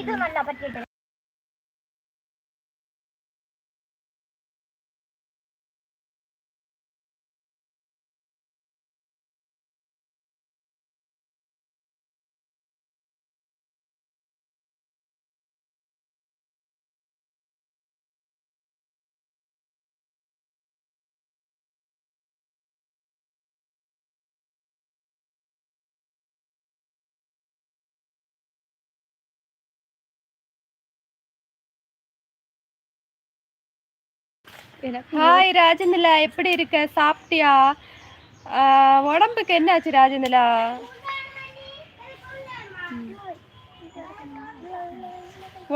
ഇത് നല്ല പറ്റിയിട്ട് ஹாய் ராஜநிலா எப்படி இருக்க? சாப்பிட்டியா? உடம்புக்கு என்னாச்சு ராஜநிலா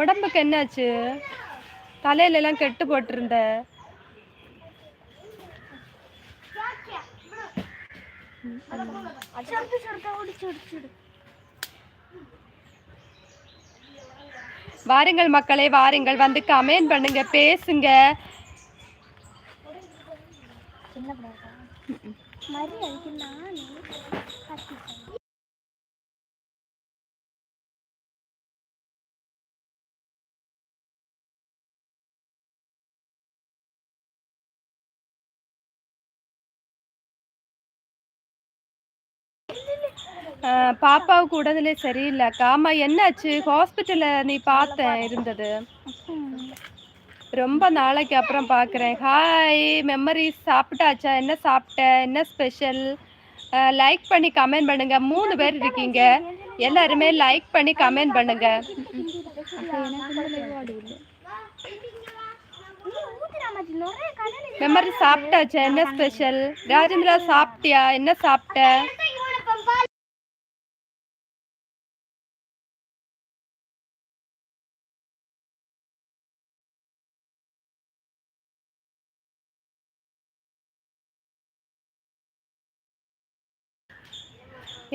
உடம்புக்கு என்னாச்சு? தலையில எல்லாம் கெட்டு போட்டிருந்த. வாருங்கள் மக்களே வாருங்கள். வந்து கமெண்ட் பண்ணுங்க பேசுங்க. மாதிரி அதுக்குன்னா பாப்பாவுக்கு உடல்நிலை சரியில்லைக்கா ஆமா என்னாச்சு? ஹாஸ்பிட்டல்ல நீ பார்த்த இருந்தது. ரொம்ப நாளைக்கு அப்புறம் பார்க்குறேன் ஹாய் மெமரிஸ் சாப்பிட்டாச்சா? என்ன சாப்பிட்ட? என்ன ஸ்பெஷல் லைக் பண்ணி கமெண்ட் பண்ணுங்க. மூணு பேர் இருக்கீங்க. எல்லாருமே லைக் பண்ணி கமெண்ட் பண்ணுங்க. மெமரி சாப்பிட்டாச்சா? என்ன ஸ்பெஷல் ராஜேந்திரா சாப்பிட்டியா? என்ன சாப்பிட்ட?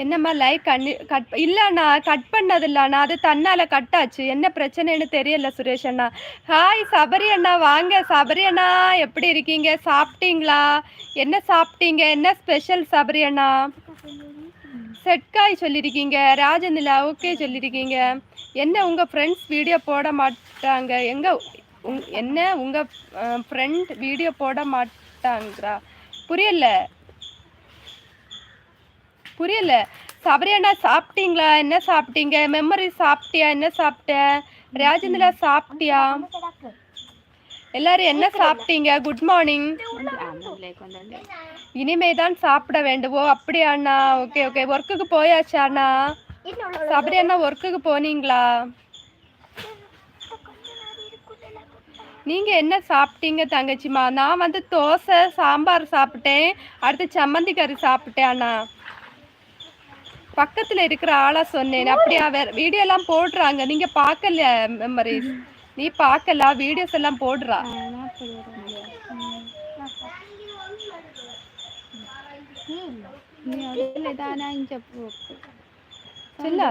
என்னம்மா லைக் கண்ணி கட் இல்லைண்ணா கட் பண்ணது இல்லைண்ணா அது தன்னால் கட் ஆச்சு. என்ன பிரச்சனைன்னு தெரியல சுரேஷ் அண்ணா. ஹாய் சபரி அண்ணா வாங்க. சபரி அண்ணா எப்படி இருக்கீங்க? சாப்பிட்டீங்களா? என்ன சாப்பிட்டீங்க? என்ன ஸ்பெஷல் சபரி அண்ணா? செட்காய் சொல்லியிருக்கீங்க ராஜநிலா ஓகே சொல்லியிருக்கீங்க என்ன உங்கள் ஃப்ரெண்ட்ஸ் வீடியோ போட மாட்டாங்க? எங்கே உங் என்ன உங்கள் ஃப்ரெண்ட் வீடியோ போட மாட்டாங்கிறா புரியல. புரியல. சபரி அண்ணா சாப்பிட்டீங்களா? என்ன சாப்பிட்டீங்க? மெமரி சாப்பிட்டியா? என்ன சாப்பிட்ட? ராஜேந்திரா சாப்பிட்டியா? எல்லாரும் என்ன சாப்பிட்டீங்க? குட் மார்னிங் இனிமே தான் சாப்பிட வேண்டுமோ. அப்படியா அண்ணா? ஓகே ஓகே ஒர்க்குக்கு போயாச்சா அண்ணா. சபரி அண்ணா ஒர்க்குக்கு போனீங்களா? நீங்க என்ன சாப்பிட்டீங்க தங்கச்சிமா நான் வந்து தோசை சாம்பார் சாப்பிட்டேன். அடுத்து சம்மந்தி கறி சாப்பிட்டேன் அண்ணா. பக்கத்துல இருக்கிற ஆளா சொன்னேன் அப்படியா வேற வீடியோ எல்லாம் போடுறாங்க நீங்க பார்க்கல மெமரிஸ் நீ பார்க்கல வீடியோஸ் எல்லாம் போடுறா చెల్లా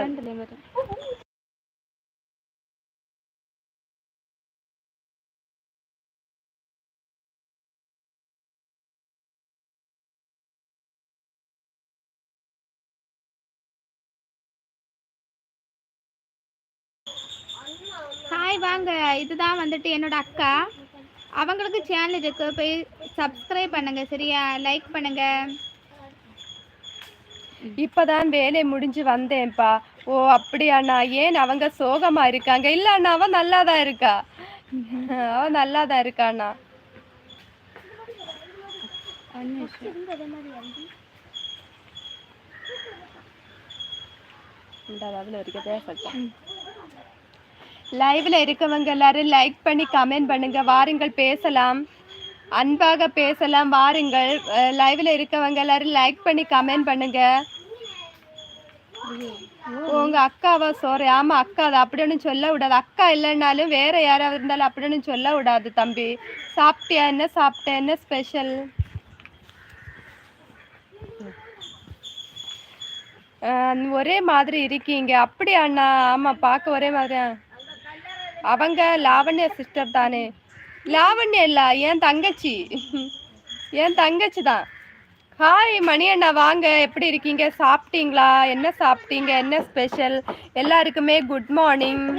ஹாய் இதுதான் வந்துட்டு என்னோட அக்கா. அவங்களுக்கு சேனல் இருக்கு போய் சப்ஸ்கிரைப் பண்ணுங்க சரியா? லைக் பண்ணுங்க. இப்பதான் வேலை முடிஞ்சு வந்தேன்ப்பா. ஓ அப்படியாண்ணா ஏன் அவங்க சோகமா இருக்காங்க? இல்ல அண்ணா அவன் நல்லாதான் இருக்கா? அவன் நல்லாதான் இருக்காண்ணா லைவ்ல இருக்கவங்க எல்லாரும் லைக் பண்ணி கமெண்ட் பண்ணுங்க. வாருங்கள் பேசலாம். அன்பாக பேசலாம் வாருங்கள். லைவ்ல இருக்கவங்க எல்லாரும் லைக் பண்ணி கமெண்ட் பண்ணுங்க. உங்க அக்காவா? சோறு ஆமா அக்கா அது அப்படின்னு சொல்ல விடாது. அக்கா இல்லைன்னாலும் வேற யாராவது இருந்தாலும் அப்படின்னு சொல்ல விடாது தம்பி. சாப்பிட்டியா? என்ன சாப்பிட்ட? என்ன ஸ்பெஷல் ஒரே மாதிரி இருக்கீங்க. அப்படியா அண்ணா? ஆமா பார்க்க ஒரே மாதிரி அவங்க லாவண்யா சிஸ்டர் தானே. லாவண்யா இல்ல என் தங்கச்சி. என் தங்கச்சி தான். ஹாய் மணி அண்ணா வாங்க. எப்படி இருக்கீங்க? சாப்பிட்டீங்களா? என்ன சாப்பிட்டீங்க? என்ன ஸ்பெஷல் எல்லாருக்குமே குட் மார்னிங்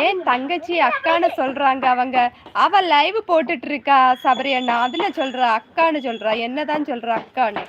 ஏன் தங்கச்சி அக்கான்னு சொல்றாங்க அவங்க? அவ லைவ் போட்டுட்டு இருக்கா சபரி அண்ணா அதுல சொல்றா அக்கான்னு சொல்றா. என்னதான் சொல்றா அக்கான்னு.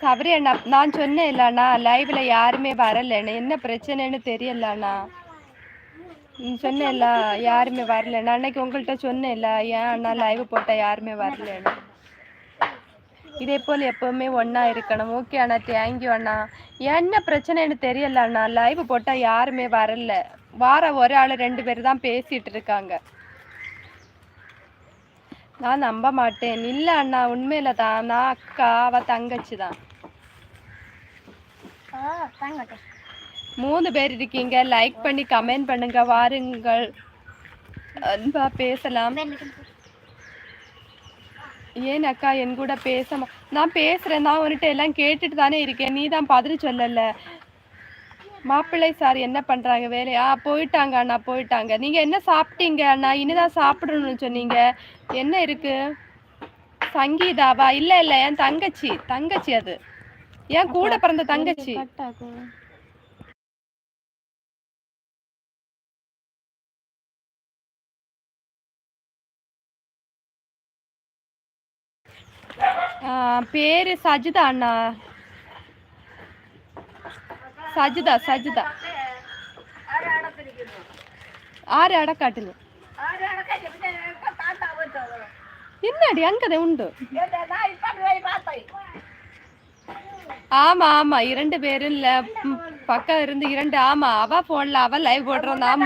சபரி அண்ணா நான் சொன்னேன் இல்லண்ணா லைவ்ல யாருமே வரலன்னு என்ன பிரச்சனைன்னு தெரியலண்ணா. சொன்னேன்ல யாருமே வரலண்ணா. அன்னைக்கு உங்கள்கிட்ட சொன்னேன்ல ஏன் அண்ணா லைவ் போட்டா யாருமே வரலன்னு. இதே போல் எப்போவுமே ஒன்றா இருக்கணும். ஓகே அண்ணா தேங்க்யூ அண்ணா. என்ன பிரச்சனைன்னு தெரியல அண்ணா லைவ் போட்டால் யாருமே வரல. வார ஒரு ஆள் ரெண்டு பேர் தான் பேசிகிட்டு இருக்காங்க. நான் நம்ப மாட்டேன். இல்லை அண்ணா உண்மையில் தான். நான் அக்கா அவள் தங்கச்சி தான். மூணு பேர் இருக்கீங்க. லைக் பண்ணி கமெண்ட் பண்ணுங்க. வாருங்கள். அன்பா பேசலாம். ஏன் அக்கா என் கூட பேச நான் பேசுறேன். நான் உன்கிட்ட எல்லாம் கேட்டுட்டு தானே இருக்கேன். நீ தான் பதில் சொல்லல. மாப்பிள்ளை சார் என்ன பண்றாங்க? வேலையா? போயிட்டாங்க அண்ணா போயிட்டாங்க. நீங்க என்ன சாப்பிட்டீங்க அண்ணா? இனிதான் சாப்பிடணும்னு சொன்னீங்க. என்ன இருக்கு? சங்கீதாவா? இல்ல இல்ல. என் தங்கச்சி தங்கச்சி அது. என் கூட பிறந்த தங்கச்சி கட்டாக்கு ஆ, பேரு சஜிதா அண்ணா சஜிதா சஜிதா ஆறு அடக்காட்டுங்க என்னடி அங்கதே உண்டு ஆமா ஆமா. இரண்டு பேரும் பக்கம் இருந்து இரண்டு ஆமா. அவ போடல அவ லைவ் போடுறோம். நான்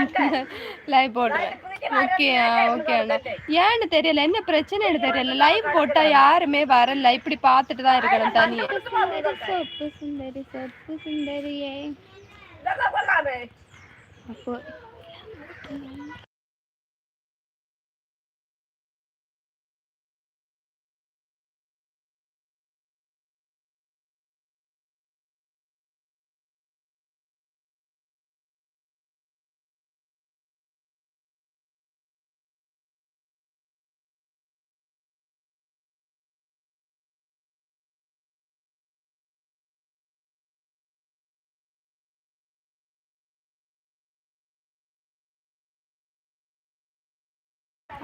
லைவ் போடுறேன். ஓகே ஓகே அண்ணா. ஏன்னு தெரியல. என்ன பிரச்சனைன்னு தெரியல. லைவ் போட்டா யாருமே வரல. இப்படி பார்த்துட்டு தான் இருக்கணும் தனியே. சுந்தரி சுந்தரியே. அப்போ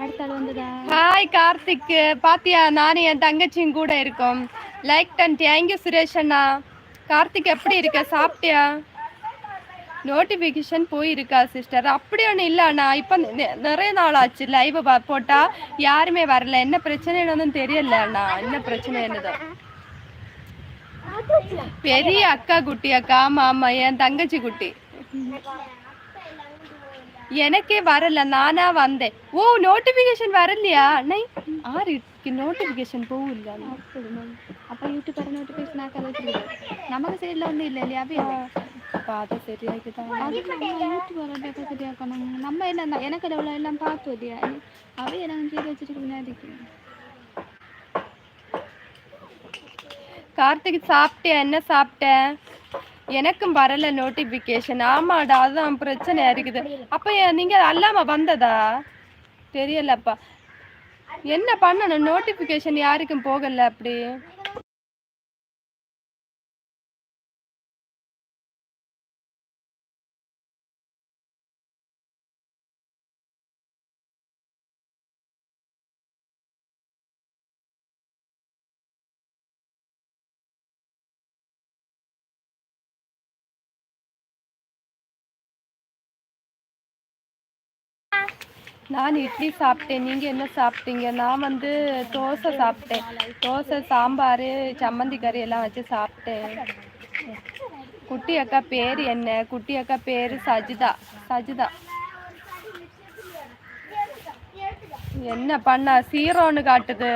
ஹாய் கார்த்திக். பாத்தியா நானும் என் தங்கச்சியும் கூட இருக்கோம். Like done thank you Suresh அண்ணா. கார்த்திக் எப்படி இருக்க? சாப்பிட்டியா? நோட்டிஃபிகேஷன் போயிருக்கா சிஸ்டர் அப்படி ஒன்றும் இல்லைண்ணா இப்போ நிறைய நாள் ஆச்சு லைவ் போட்டால் யாருமே வரல. என்ன பிரச்சனைன்னு தெரியல அண்ணா. என்ன பிரச்சனை என்னதான் பெரிய அக்கா குட்டி அக்கா. ஆமாம் ஆமாம் என் தங்கச்சி குட்டி. எனக்கே வரல நானா வந்தேன். ஓ நோட்டிபிகேஷன் வரலையா? அண்ணா ஆறுக்கு நோட்டிபிகேஷன் போகல அப்போ யூடியூப் நோட்டிஃபிகேஷன் ஆக்காத வச்சிருக்கு நமக்கு சைடில் வந்து இல்லை இல்லையா சரியாக்கிதான் அது நம்ம யூடியூப் சரியாக்கணும்? நம்ம என்ன எனக்கு எவ்வளோ எல்லாம் பார்த்து இல்லையா அவ எனக்கு செய்து வச்சுட்டு முன்னாடிக்கு கார்த்திக் சாப்பிட்டியா? என்ன சாப்பிட்ட? எனக்கும் வரல நோட்டிபிகேஷன் ஆமாடா அதுதான் பிரச்சனையா இருக்குது அப்ப நீங்க அல்லாம வந்ததா? தெரியலப்பா. என்ன பண்ணணும்? நோட்டிபிகேஷன் யாருக்கும் போகல அப்படி? நான் இட்லி சாப்பிட்டேன். நீங்க என்ன சாப்பிட்டீங்க? நான் வந்து தோசை சாப்பிட்டேன். தோசை சாம்பார் சம்மந்தி கறி எல்லாம் வச்சு சாப்பிட்டேன். குட்டி அக்கா பேர் என்ன? குட்டி அக்கா பேர் சஜிதா. சஜிதா. என்ன பண்ண? சீரோன்னு காட்டுது.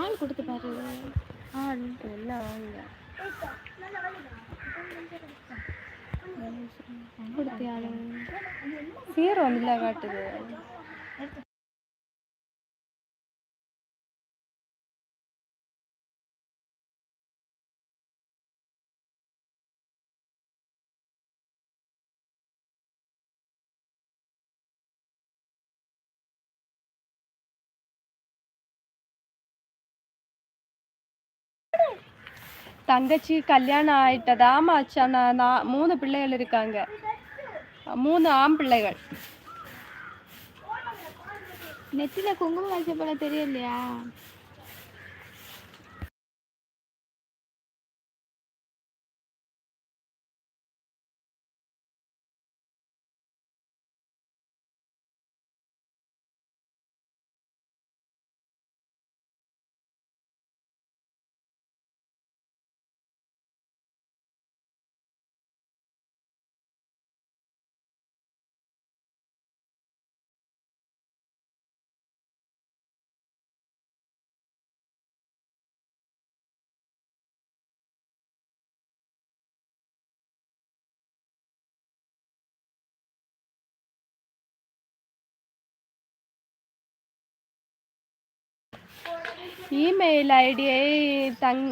ஆள் கொடுத்து பாரு. ஆள். என்ன சீரம் இல்லை காட்டுது. தங்கச்சி கல்யாணம் ஆயிட்டதா மாச்சா நான் நான் மூணு பிள்ளைகள் இருக்காங்க. மூணு ஆண் பிள்ளைகள். நெத்தில குங்குமம் வச்ச போல தெரியலையா? இமெயில் ஐடியை தங்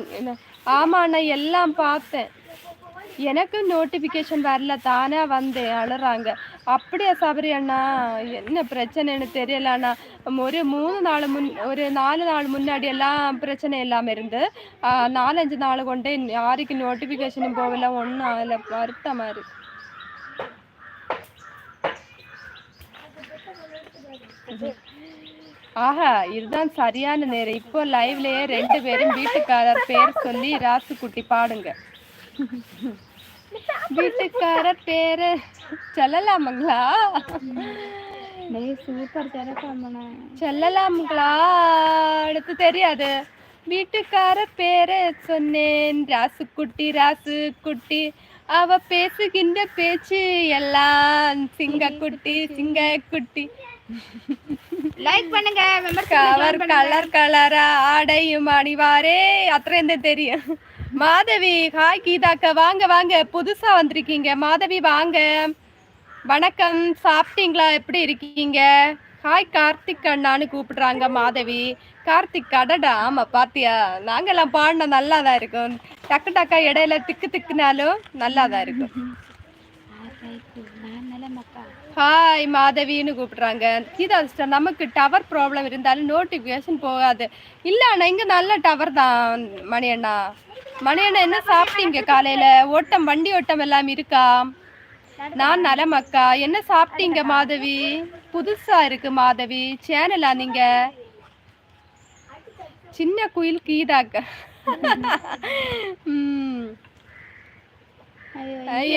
ஆமா நான் எல்லாம் பார்த்தேன். எனக்கு நோட்டிஃபிகேஷன் வரல தானே வந்தே அழுறாங்க. அப்படியா சபரி அண்ணா என்ன பிரச்சனைன்னு தெரியல அண்ணா ஒரு மூணு நாள் முன் ஒரு நாலு நாள் முன்னாடி எல்லாம் பிரச்சனை இல்லாமல் இருந்து நாலஞ்சு நாள் கொண்டே யாருக்கு நோட்டிஃபிகேஷனும் போகல ஒன்றும் ஆகலை வருத்தமாக இருக்கு. ஆஹா இதுதான் சரியான நேரம். இப்போ லைவ்லயே ரெண்டு பேரும் வீட்டுக்காரர் பேர் சொல்லி ராசுக்குட்டி பாடுங்க. வீட்டுக்காரர் பேரு சொல்லலாமுங்களா? சூப்பர் சொல்லலாமுங்களா? அடுத்து தெரியாது. வீட்டுக்காரர் பேரை சொன்னேன். ராசுக்குட்டி ராசுக்குட்டி. அவ பேசுகின்ற பேச்சு எல்லாம் சிங்கக்குட்டி சிங்கக்குட்டி. லைக் பண்ணுங்க கவர் கலர் கலரா ஆடையும் அணிவாரே. அத்திரந்த தெரியும். மாதவி ஹாய் கீதாக்கா. வாங்க வாங்க. புதுசா வந்திருக்கீங்க. மாதவி வாங்க. வணக்கம். சாப்பிட்டீங்களா? எப்படி இருக்கீங்க? ஹாய் கார்த்திக் அண்ணான்னு கூப்பிடுறாங்க மாதவி. கார்த்திக் கடடா ஆமா பாத்தியா? நாங்கெல்லாம் பாடின நல்லா தான் இருக்கும். டக்கு டக்கா இடையில திக்கு திக்குனாலும் நல்லா தான் இருக்கும். ஹாய் மாதவின்னு கூப்பிட்றாங்க. கீதா சிஸ்டர் நமக்கு டவர் ப்ராப்ளம் இருந்தாலும் நோட்டிஃபிகேஷன் போகாது. இல்லை அண்ணா இங்கே நல்ல டவர் தான் மணி அண்ணா மணி அண்ணா என்ன சாப்பிட்டீங்க காலையில்? ஓட்டம் வண்டி ஓட்டம் எல்லாம் இருக்கா? நான் நலம் அக்கா என்ன சாப்பிட்டீங்க மாதவி? புதுசாக இருக்கு மாதவி. சேனலா நீங்கள் சின்ன குயில் கீதாக்கா. ம்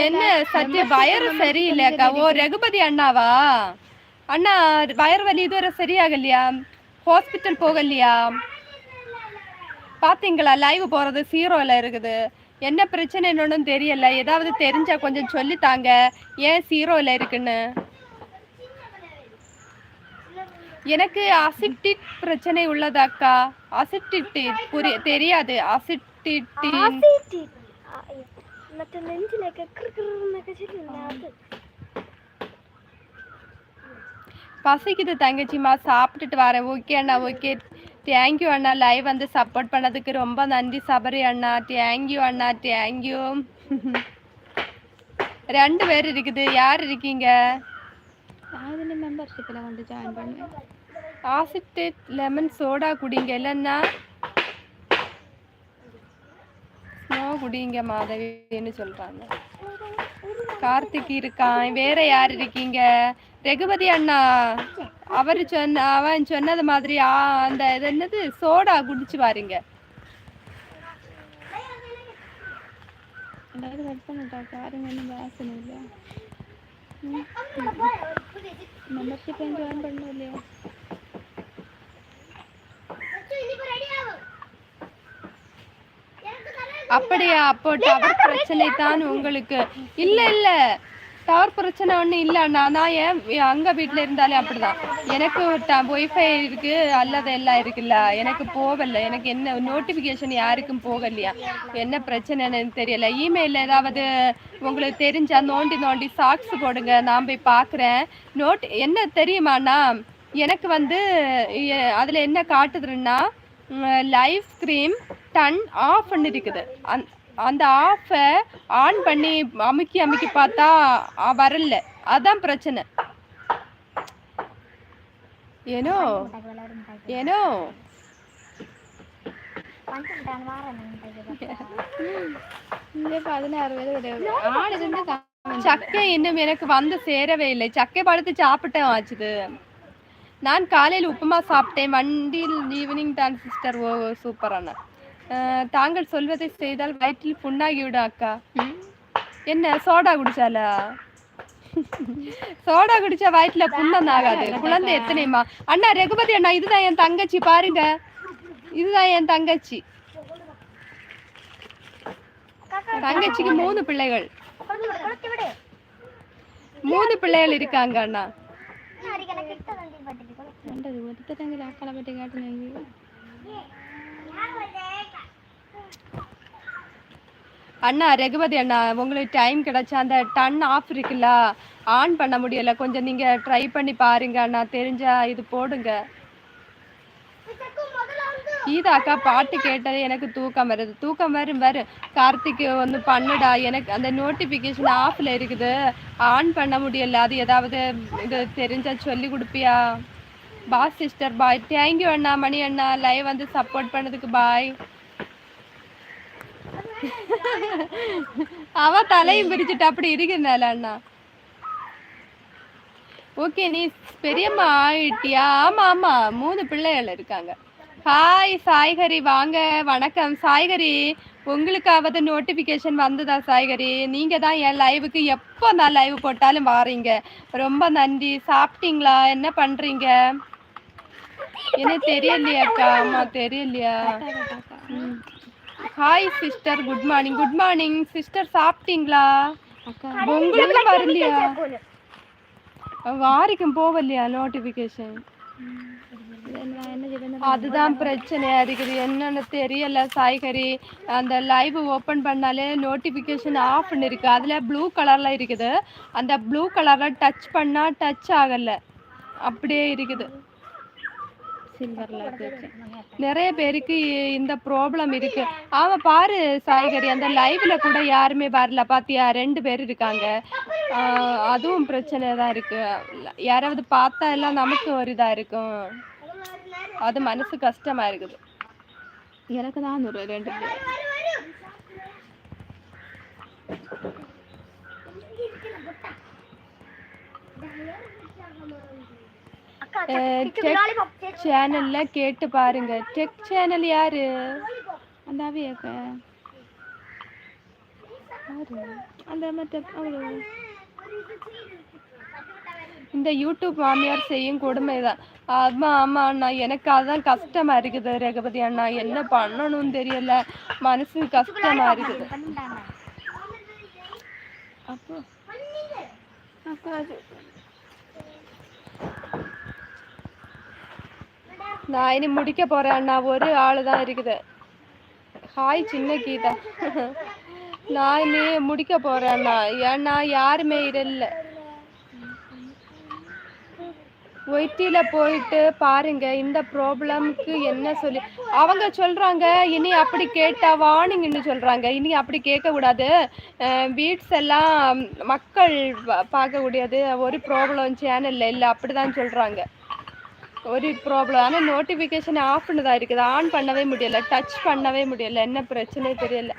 என்ன சத்ய வயறு சரியில்லைக்கா ஓ ரகுபதி அண்ணாவா? அண்ணா வயறு வலி இதுவரை சரியாகலையா? ஹாஸ்பிட்டல் போகலையா? பாத்தீங்களா லைவ் போறது சீரோல இருக்குது. என்ன பிரச்சனைன்னு ஒன்றும் தெரியல. ஏதாவது தெரிஞ்சா கொஞ்சம் சொல்லித்தாங்க ஏன் சீரோல இருக்குன்னு? எனக்கு அசிட்டிக் பிரச்சனை உள்ளதாக்கா. அசிட்டிட்டி புரிய தெரியாது. அசிட்டிட்டின் മറ്റേ നെഞ്ചിലൊക്കെ എന്നൊക്കെ ചെല്ലില്ല അത് பசிக்குது தங்கச்சிம்மா சாப்பிட்டுட்டு வரேன் ஓகே அண்ணா ஓகே தேங்க்யூ அண்ணா லைவ் வந்து சப்போர்ட் பண்ணதுக்கு ரொம்ப நன்றி சபரி அண்ணா தேங்க்யூ அண்ணா தேங்க்யூ ரெண்டு பேர் இருக்குது யார் இருக்கீங்க அதில் மெம்பர்ஷிப்பில் வந்து ஜாயின் பண்ணு ஆசிட்டேட் லெமன் சோடா குடிங்க இல்லைன்னா ஸ்னோ குடிங்க மாதவின்னு சொல்றாங்க. கார்த்திக் இருக்கான் வேற யார் இருக்கீங்க? ரகுபதி அண்ணா அவர் சொன்ன அவன் சொன்னது மாதிரி அந்த இது என்னது? சோடா குடிச்சு பாருங்க மெம்பர்ஷிப் ஜாயின் பண்ணணும் இல்லையா? அப்படியா? அப்போ டவர் பிரச்சனை தான் உங்களுக்கு. இல்ல இல்ல. டவர் பிரச்சனை ஒன்றும் இல்லை. அண்ணா நான் ஏன் அங்க வீட்ல இருந்தாலே அப்படிதான். எனக்கு ஒய்ஃபை இருக்கு அல்லது எல்லாம் இருக்குல்ல. எனக்கு போகல. எனக்கு என்ன நோட்டிஃபிகேஷன் யாருக்கும் போகலையா? என்ன பிரச்சனைன்னு தெரியல. இமெயில் ஏதாவது உங்களுக்கு தெரிஞ்சா நோண்டி நோண்டி சாக்ஸ் போடுங்க. நான் போய் பார்க்குறேன் நோட் என்ன தெரியுமாண்ணா? எனக்கு வந்து அதுல என்ன காட்டுதுன்னா லைவ் ஸ்க்ரீம் டன் ஆஃப் இருக்குது அந் அந்த ஆஃபை ஆன் பண்ணி அமுக்கி அமுக்கி பார்த்தா வரல. அதான் பிரச்சனை. ஏனோ? ஏனோ? பதினாறு பேர் சக்கை இன்னும் எனக்கு வந்து சேரவே இல்லை. சக்கை படுத்து சாப்பிட்டேன் ஆச்சுது. நான் காலையில் உப்புமா சாப்பிட்டேன். வண்டியில் ஈவினிங் தான் சிஸ்டர் ஓ சூப்பரான. அஹ், தாங்கள் சொல்வதை செய்தால் வயிற்றில் புண்ணாகிவிடும் அக்கா ம். என்ன சோடா குடிச்சாலா சோடா குடிச்சா வயிற்றுல புண்ணம் ஆகாது குழந்தை எத்தனைமா அண்ணா ரகுபதி அண்ணா இதுதான் என் தங்கச்சி பாருங்க இதுதான் என் தங்கச்சி தங்கச்சிக்கு மூணு பிள்ளைகள் കൊടുത്തു വിട് மூணு பிள்ளைகள் இருக்காங்க அண்ணா അരികണ அண்ணா ரகுபதி அண்ணா உங்களுக்கு டைம் கிடைச்சா அந்த டன் ஆஃப் இருக்குல்ல ஆன் பண்ண முடியல. கொஞ்சம் நீங்க ட்ரை பண்ணி பாருங்க அண்ணா தெரிஞ்சா இது போடுங்க. கீதா அக்கா பாட்டு கேட்டது எனக்கு தூக்கம் வருது. தூக்கம் வரும் வரும். கார்த்திக் வந்து பண்ணுடா. எனக்கு அந்த நோட்டிஃபிகேஷன் ஆஃப்ல இருக்குது. ஆன் பண்ண முடியல. அது ஏதாவது இது தெரிஞ்சா சொல்லி கொடுப்பியா? Bye sister bye thank you அண்ணா மணி அண்ணா. லைவ் வந்து சப்போர்ட் பண்ணதுக்கு பாய் அவ தலையும் பிரிச்சுட்டு அப்படி இருக்குந்தால அண்ணா. ஓகே நீ பெரியம்மா ஆயிட்டியா? ஆமா ஆமா. மூணு பிள்ளைகள் இருக்காங்க. ஹாய் சாய்கரி வாங்க வணக்கம். சாய்கரி உங்களுக்காவது நோட்டிஃபிகேஷன் வந்ததா சாய்கரி நீங்க தான் என் லைவுக்கு எப்போ நான் லைவ் போட்டாலும் வாரீங்க. ரொம்ப நன்றி. சாப்பிட்டீங்களா? என்ன பண்றீங்க? எனக்கு தெரியலையாக்கா அம்மா தெரியலையா. Hi sister good morning good morning sister சாப்பிட்டீங்களா? உங்களுக்கு வரலையா? வாரிக்கும் போவலையா நோட்டிபிகேஷன் அதுதான் பிரச்சனையா இருக்குது என்னன்னு தெரியல சாய்கரி அந்த லைவ் ஓபன் பண்ணாலே நோட்டிபிகேஷன் ஆஃப் இருக்கு. அதுல ப்ளூ கலர்ல இருக்குது. அந்த ப்ளூ கலர்ல டச் பண்ணா டச் ஆகல. அப்படியே இருக்குது. சில்வரில் வச்சு நிறைய பேருக்கு இந்த ப்ராப்ளம் இருக்கு. ஆமா பாரு சாய்கரி அந்த லைவ்ல கூட யாருமே வரல. பாத்தியா ரெண்டு பேர் இருக்காங்க. ஆஹ் அதுவும் பிரச்சனை தான் இருக்கு. யாராவது பார்த்தா எல்லாம் நமக்கு ஒரு இதா இருக்கும். அது மனசு கஷ்டமா இருக்குது. எனக்கு தான் ஒரு ரெண்டு பேர். சேனல்ல கேட்டு பாருங்க. டெக் சேனல் யாரு? அந்த அவியக்க அந்த மற்ற இந்த யூடியூப் மாமியார் செய்யும் கொடுமைதான் ஆமா ஆமா அண்ணா எனக்கு அதான் கஷ்டமா இருக்குது ரகுபதி அண்ணா. என்ன பண்ணணும்னு தெரியல. மனசு கஷ்டமா இருக்குது. அப்போ அக்கா அது நான் இனி முடிக்க போறேன் அண்ணா. ஒரு ஆளு தான் இருக்குது. ஹாய் சின்ன கீதா. நான் இனி முடிக்க போறேண்ணா ஏன்னா யாருமே இல்லை. ஒயிட்டியில் போயிட்டு பாருங்க இந்த ப்ராப்ளம்க்கு என்ன சொல்லி அவங்க சொல்றாங்க இனி அப்படி கேட்டா வார்னிங்னு சொல்றாங்க. இனி அப்படி கேட்க கூடாது. வீட்ஸ் எல்லாம் மக்கள் பார்க்கக்கூடியது. பார்க்க ஒரு ப்ராப்ளம் சேனல்ல இல்லை. அப்படிதான் சொல்றாங்க. ஒரு ப்ராப்ளம் ஆனால் நோட்டிஃபிகேஷன் ஆஃப் தான் இருக்குது. ஆன் பண்ணவே முடியல. டச் பண்ணவே முடியல. என்ன பிரச்சனை தெரியல.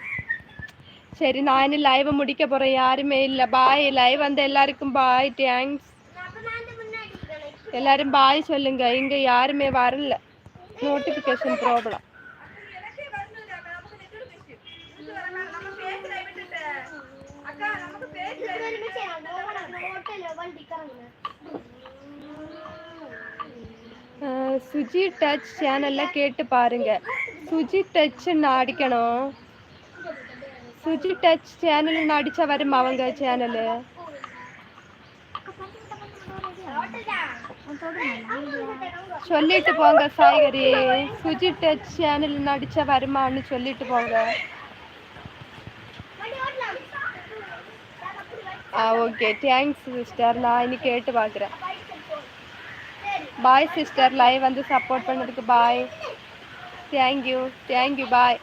சரி நான் இனி லைவை முடிக்க போறேன். யாருமே இல்லை. பாய் லைவ் வந்த எல்லாருக்கும் பாய் தேங்க்ஸ் எல்லாரும் பாய் சொல்லுங்க. இங்க யாருமே வரல. நோட்டிஃபிகேஷன் ப்ராப்ளம் சுஜி டச் சேனலில் கேட்டு பாருங்கள் சுஜி டச்சுன்னு அடிக்கணும் சுஜி டச் சேனல் அடிச்சா வரும் அவங்க சேனலு சொல்லிட்டு போங்க சாய்கரி சுஜி டச் சேனல் நடிச்சா வருமான்னு சொல்லிட்டு போங்க. ஆ ஓகே தேங்க்ஸ் சிஸ்டர் நான் இனி கேட்டு பார்க்குறேன் பாய் சிஸ்டர் லைவ் வந்து சப்போர்ட் பண்ணதுக்கு பாய் தேங்க்யூ தேங்க்யூ பாய்